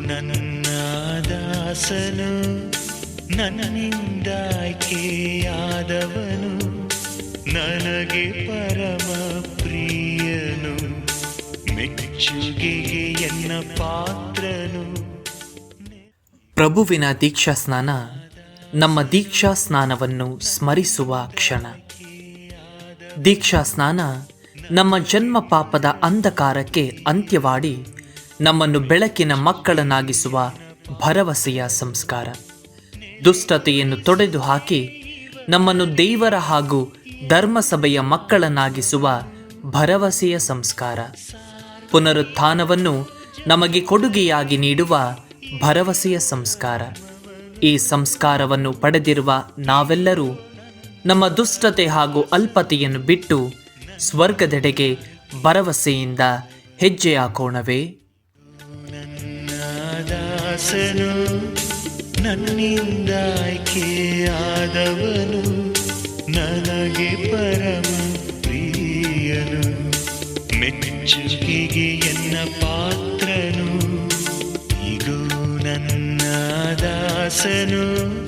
ನನ್ನ ದಾಸನು ನನ್ನಿಂದಾಯ್ಕೆಯಾದವನು ನನಗೆ ಪರಮ ಪ್ರಿಯನು, ಮೆಚ್ಚುಗೆಗೆ ಎನ್ನ ಪಾತ್ರನು. ಪ್ರಭುವಿನ ದೀಕ್ಷಾ ಸ್ನಾನ ನಮ್ಮ ದೀಕ್ಷಾ ಸ್ನಾನವನ್ನು ಸ್ಮರಿಸುವ ಕ್ಷಣ. ದೀಕ್ಷಾ ಸ್ನಾನ ನಮ್ಮ ಜನ್ಮ ಪಾಪದ ಅಂಧಕಾರಕ್ಕೆ ಅಂತ್ಯವಾಡಿ ನಮ್ಮನ್ನು ಬೆಳಕಿನ ಮಕ್ಕಳನ್ನಾಗಿಸುವ ಭರವಸೆಯ ಸಂಸ್ಕಾರ. ದುಷ್ಟತೆಯನ್ನು ತೊಡೆದು ಹಾಕಿ ನಮ್ಮನ್ನು ದೇವರ ಹಾಗೂ ಧರ್ಮಸಭೆಯ ಮಕ್ಕಳನ್ನಾಗಿಸುವ ಭರವಸೆಯ ಸಂಸ್ಕಾರ. ಪುನರುತ್ಥಾನವನ್ನು ನಮಗೆ ಕೊಡುಗೆಯಾಗಿ ನೀಡುವ ಭರವಸೆಯ ಸಂಸ್ಕಾರ. ಈ ಸಂಸ್ಕಾರವನ್ನು ಪಡೆದಿರುವ ನಾವೆಲ್ಲರೂ ನಮ್ಮ ದುಷ್ಟತೆ ಹಾಗೂ ಅಲ್ಪತೆಯನ್ನು ಬಿಟ್ಟು ಸ್ವರ್ಗದೆಡೆಗೆ ಭರವಸೆಯಿಂದ ಹೆಜ್ಜೆ ಹಾಕೋಣವೇ ದಾಸನು ನನ್ನಿಂದಾಯ್ಕೆಯಾದವನು ನನಗೆ ಪರಮ ಪ್ರಿಯನು. ಮೆಚ್ಚುಗೆಗೆ ಎನ್ನ ಪಾತ್ರನು? ಇಗೋ ನನ್ನ ದಾಸನು.